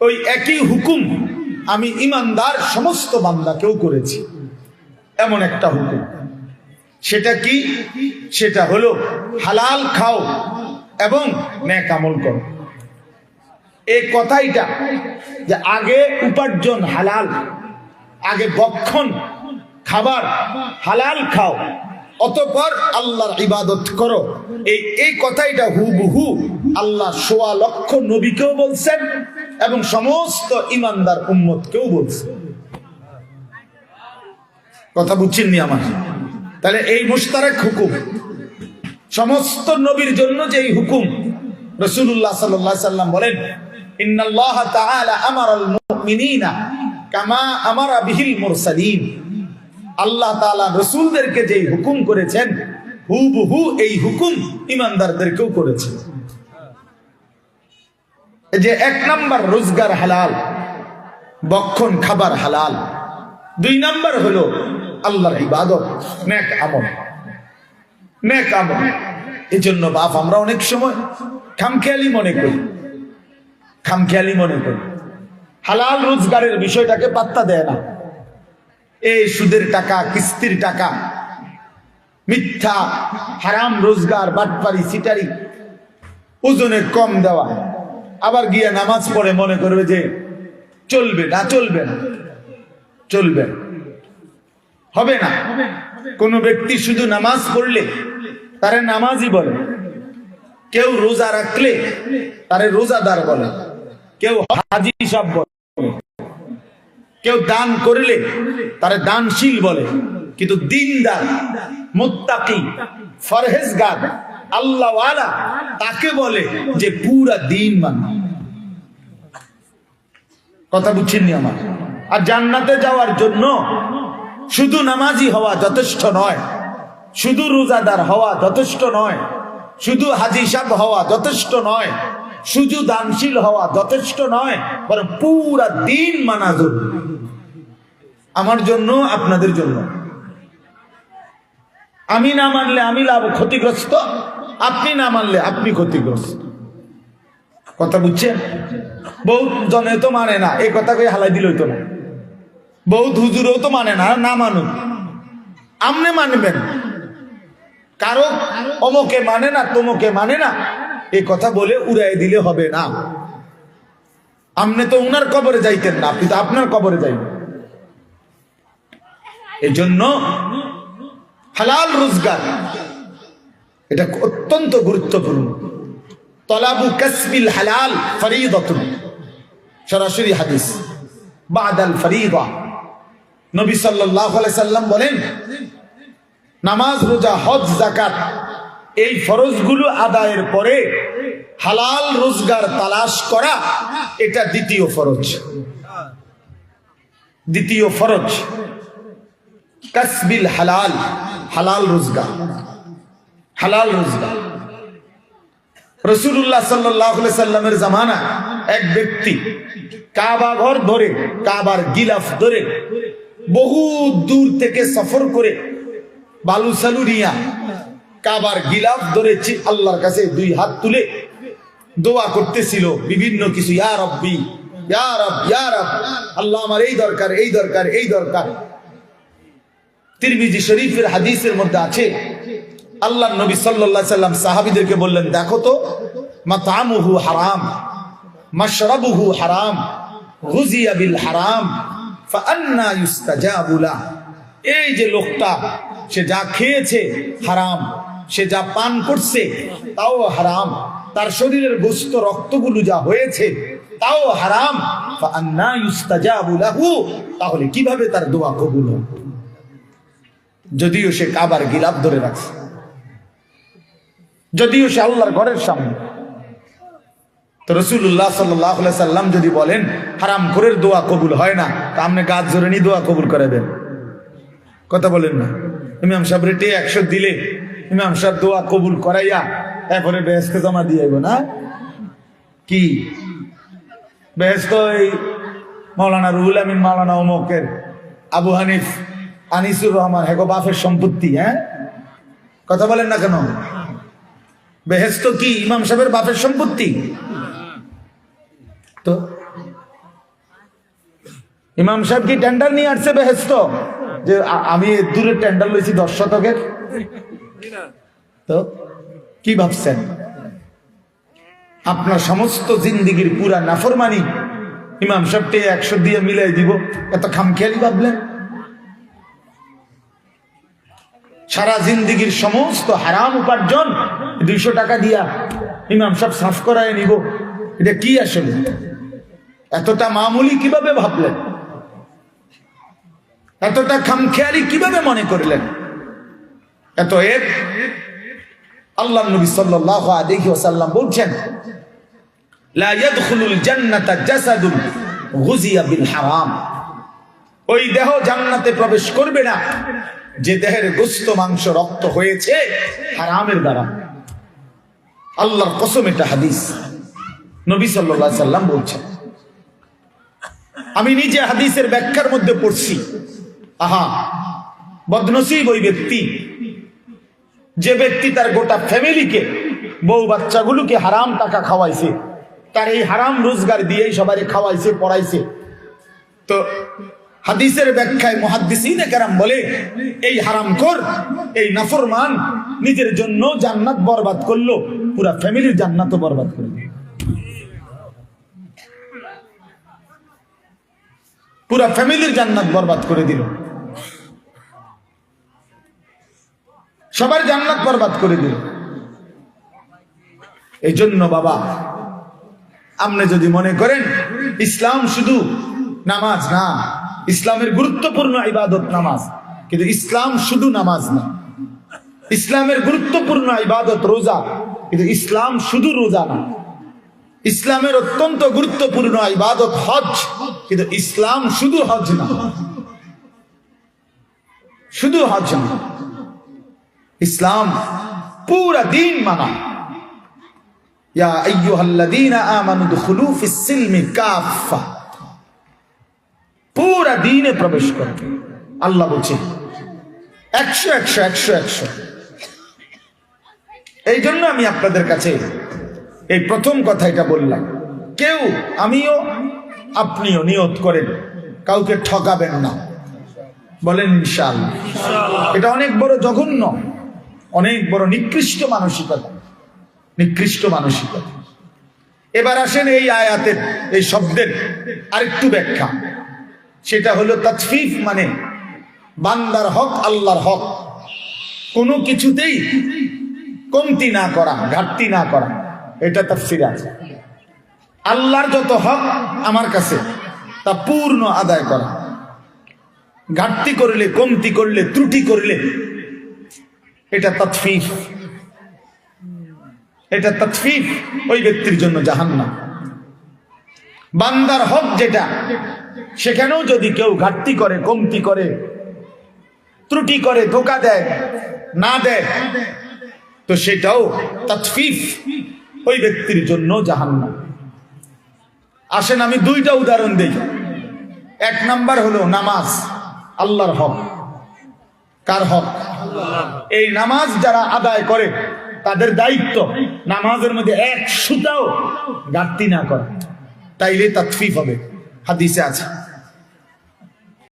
ওই একই হুকুম আমি ইমানদার সমস্ত বান্দাকেও করেছি। এমন একটা হুকুম। সেটা কি? সেটা হলো হালাল খাও এবং ন্যাক আমল করো। এই কথাইটা যে আগে উপার্জন হালাল, আগে বক্ষণ খাবার হালাল খাও, অতপর আল্লাহর ইবাদত করো। এই এই কথাইটা হুবহু আল্লাহ সোয়া লক্ষ নবীকেও বলছেন এবং সমস্ত ইমানদার উম্মতকেও বলছেন কথা বুঝছেন নি আমার? তাহলে এই মুশতারাক হুকুম, সমস্ত নবীর জন্য যে এই হুকুম রসুল্লাহ সাল্লাহ সাল্লাম বলেন আল্লাহ তাআলা যেই হুকুম করেছেন, হুবহু এই হুকুম ইমানদারদেরকেও করেছেন যে এক নাম্বার রোজগার হালাল, বক্ষণ খাবার হালাল। দুই নাম্বার হলো আল্লাহর ইবাদত, নেক আমল। নেক আমল। এই জন্য বাপ, আমরা অনেক সময় খামখেয়ালি মনে করি। খামখেয়ালি মনে করি। হালাল রোজগারের বিষয়টাকে পাত্তা দেয় না। এই সুদের টাকা, কিস্তির টাকা, মিথ্যা, হারাম রোজগার, বাটপারি সিটারি ওজনে কম দেওয়া। আবার গিয়ে নামাজ পড়ে মনে করবে যে চলবে না চলবে না। চলবে হবে না। কোন ব্যক্তি শুধু নামাজ পড়লে তারে নামাজই বলে। কেউ রোজা রাখলে তারে রোজাদার বলে। কেউ হাজি সাহ বলে। কেউ দান করলে তারে দানশীল বলে। কিন্তু দিনদার, মোত্তাকি, ফরহেজগার আল্লাহওয়ালা তাকে বলে যে পুরা দিন মান কথা বুঝছেননি আমার? আর জান্নাতে যাওয়ার জন্য শুধু নামাজি হওয়া যথেষ্ট নয়, শুধু রোজাদার হওয়া যথেষ্ট নয়, শুধু হাজি সাহেব হওয়া যথেষ্ট নয়, শুধু দানশীল হওয়া যথেষ্ট নয়, বরং পুরা দিন মানা জরুরি। আমার জন্য, আপনাদের জন্য। আমি না মানলে আমি লাভ ক্ষতিগ্রস্ত। আপনি না মানলে আপনি ক্ষতিগ্রস্ত। কথা বুঝছেন? বহুত জনে তো মানে না, এই কথাকে হালাই দিল তো না। বহুত হুজুরও তো মানে না না মানুক। আমনে মানবেন। কারও অমকে মানে না, তোমকে মানে না, এই কথা বলে উড়াই দিলে হবে না। আমনে তো উনার কবরে যাইতেন না, আপনি তো আপনার কবরে যাইবেন। এই জন্য হালাল রোজগার। এটা অত্যন্ত গুরুত্বপূর্ণ। তলাবু কাসবিল হালাল ফরিদতুন। সরাসরি হাদিস। বাদাল ফরিদা। নবী সাল্লাল্লাহু আলাইহি সাল্লাম বলেন, নামাজ, রোজা, হজ, যাকাত, এই ফরজগুলো আদায়ের পরে হালাল রোজগার তালাশ করা এটা দ্বিতীয় ফরজ। দ্বিতীয় ফরজ। কাসবিল হালাল হালাল রোজগার। হালাল রোজগার। রসুল্লাহ সাল্লাহ সাল্লামের জামানা, এক ব্যক্তি কাবা ঘর ধরে, কাবার গিলাফ ধরে বহু দূর থেকে সফর করে বালু সালু নিয়া কাবার গিলাফ ধরেছি, আল্লাহর কাছে দুই হাত তুলে দোয়া করতেছিল, বিভিন্ন কিছু, ইয়া রব্বি, ইয়া আল্লাহ আমার এই দরকার এই দরকার এই দরকার। তিরমিজি শরীফের হাদিসের মধ্যে আছে আল্লাহ নবী সাল্লাম সাহাবিদেরকে বললেন, দেখো তো, মাতামুহু হারাম, মাশরাবুহু হারাম, গুজিয়া বিল হারাম, ফাআন্না ইউস্তাজাবু লা। এই যে লোকটা, সে যা খেয়েছে হারাম, সে যা পান করছে তাও হারাম, তার শরীরের গোস্ত রক্তগুলো যা হয়েছে তাও হারাম, ফাআন্না ইউস্তাজাবু লাহু, তাহলে কীভাবে তার দোয়া কবুল হবে? যদিও সে কাবার গিলাপ ধরে রাখছে। যদিও সে আল্লাহর ঘরের সামনে তো রসুল্লাহ সাল্লাহ সাল্লাম যদি বলেন, হারাম করে দোয়া কবুল হয় না, তা আপনি গাছ ধরে নি দোয়া কবুল করে দেন। কথা বলেন না। ইমাম সাহেব রেটে একশো দিলে ইমাম সাহেব দোয়া কবুল করাইয়া এরপরে বেহেস্তে জমা দিয়ে না? কি? বেহেস্ত এই মৌলানা রুহুল আমিন মৌলানা অমকের আবু হানিফ, আনিসুর রহমান, হেগো বাফের সম্পত্তি হ্যাঁ? কথা বলেন না কেন? বেহেস্ত কি ইমাম সাহেবের বাপের সম্পত্তি? তো ইমাম সাহেব কি টেন্ডার নিয়ে আসছে বেহেস্ত যে আমি দূরে টেন্ডার লইছি দশ শতকের। তো কি ভাবছেন? আপনার সমস্ত জিন্দিগির পুরা নাফরমানি ইমাম সাহেবটি একশো দিয়ে মিলাই দিব। এত খামখেয়ালি ভাবলেন? সারা জিন্দিগির সমস্ত হারাম উপার্জন দুইশো টাকা দিয়া ইমাম সাহেব সাফ করায় নিব। এটা কি আসলে? এতটা মামুলি কীভাবে ভাবলেন? এতটা খামখেয়ালি কীভাবে মনে করলেন? এত এক আল্লাহ নবী সাল্লাল্লাহু আলাইহি ওয়াসাল্লাম বলছেন, লা জান্নাতা জাসাদুন গুজিয়া বিল হারাম। ওই দেহ জান্নাতে প্রবেশ করবে না। যে দেহের গোস্ত, মাংস, রক্ত হয়েছে, হারামের দ্বারা। আল্লাহর কসম এটা হাদিস। নবী আলাইহি সাল্লাম বলছেন, আমি নিজে হাদিসের ব্যাখ্যার মধ্যে পড়ছি। আহা, বদনসিব ওই ব্যক্তি। যে ব্যক্তি তার গোটা ফ্যামিলিকে, বউ বাচ্চাগুলোকে হারাম টাকা খাওয়াইছে, তার এই হারাম রোজগার দিয়েই সবাই খাওয়াইছে, পড়াইছে। তো হাদিসের ব্যাখ্যায় মহাদ্দিসিনে কেরাম বলে, এই হারাম কর, এই নাফরমান নিজের জন্য জান্নাত বরবাদ করল, পুরা ফ্যামিলির জান্নাতও বরবাদ করে পুরা ফ্যামিলির জান্নাত বরবাদ করে দিল। সবার জান্নাত বরবাদ করে দিল। এই জন্য বাবা, আপনি যদি মনে করেন, ইসলাম শুধু নামাজ না ইসলামের গুরুত্বপূর্ণ ইবাদত নামাজ। কিন্তু ইসলাম শুধু নামাজ না। ইসলামের গুরুত্বপূর্ণ ইবাদত রোজা। কিন্তু ইসলাম শুধু রোজা না। ইসলামের অত্যন্ত গুরুত্বপূর্ণ ইবাদত হজ। কিন্তু ইসলাম শুধু হজ না। শুধু হজ না। ইসলাম পুরা দিন মানা। ইয়া আইয়ুহাল্লাযীনা আমানু দুখুলু ফিস সিলমি কাফা পুরা দিনে প্রবেশ করো আল্লাহ বলছে একশো একশো একশো একশো। এই জন্য আমি আপনাদের কাছে এই প্রথম কথা এটা বললাম। কেউ আমিও আপনিও নিয়ত করেন কাউকে ঠকাবেন না। বলেন ইনশাআল্লাহ। এটা অনেক বড় জঘন্য অনেক বড় নিকৃষ্ট মানসিকতা নিকৃষ্ট মানসিকতা। এবার আসেন এই আয়াতের এই শব্দের আরেকটু ব্যাখ্যা। সেটা হলো তৎফিফ মানে বান্দার হক, আল্লাহর হক। কোনো কিছুতেই কমতি না করা, ঘাটতি না করা। এটা তফসির আছে। আল্লাহর যত হক আমার কাছে, তা পূর্ণ আদায় করা। ঘাটতি করলে, কমতি করলে, ত্রুটি করলে, এটা তৎফিফ এটা তৎফিফ ওই ব্যক্তির জন্য জাহান্না বান্দার হক যেটা, সেখানেও যদি কেউ ঘাটতি করে, কমতি করে, ত্রুটি করে, ধোকা দেয়, না দেয়, তো সেটাও তৎফিফ ওই ব্যক্তির জন্য জাহান্নাম। আসেন আমি দুইটা উদাহরণ দিই। এক নাম্বার হলো নামাজ, আল্লাহর হক। কার হক? এই নামাজ যারা আদায় করে, তাদের দায়িত্ব নামাজের মধ্যে এক সুতাও ঘাটতি না করা। তাইলে তৎফিফ হবে। হাদিসে আছে।